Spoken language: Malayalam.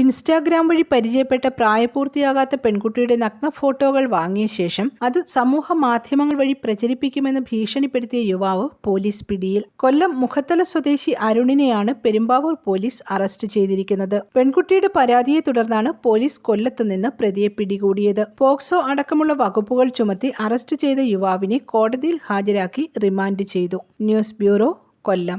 ഇൻസ്റ്റാഗ്രാം വഴി പരിചയപ്പെട്ട പ്രായപൂർത്തിയാകാത്ത പെൺകുട്ടിയുടെ നഗ്ന ഫോട്ടോകൾ വാങ്ങിയ ശേഷം അത് സമൂഹ മാധ്യമങ്ങൾ വഴി പ്രചരിപ്പിക്കുമെന്ന് ഭീഷണിപ്പെടുത്തിയ യുവാവ് പോലീസ് പിടിയിൽ. കൊല്ലം മുഖത്തല സ്വദേശി അരുണിനെയാണ് പെരുമ്പാവൂർ പോലീസ് അറസ്റ്റ് ചെയ്തിരിക്കുന്നത്. പെൺകുട്ടിയുടെ പരാതിയെ തുടർന്നാണ് പോലീസ് കൊല്ലത്ത് നിന്ന് പ്രതിയെ പിടികൂടിയത്. പോക്സോ അടക്കമുള്ള വകുപ്പുകൾ ചുമത്തി അറസ്റ്റ് ചെയ്ത യുവാവിനെ കോടതിയിൽ ഹാജരാക്കി റിമാൻഡ് ചെയ്തു. News bureau Kollam.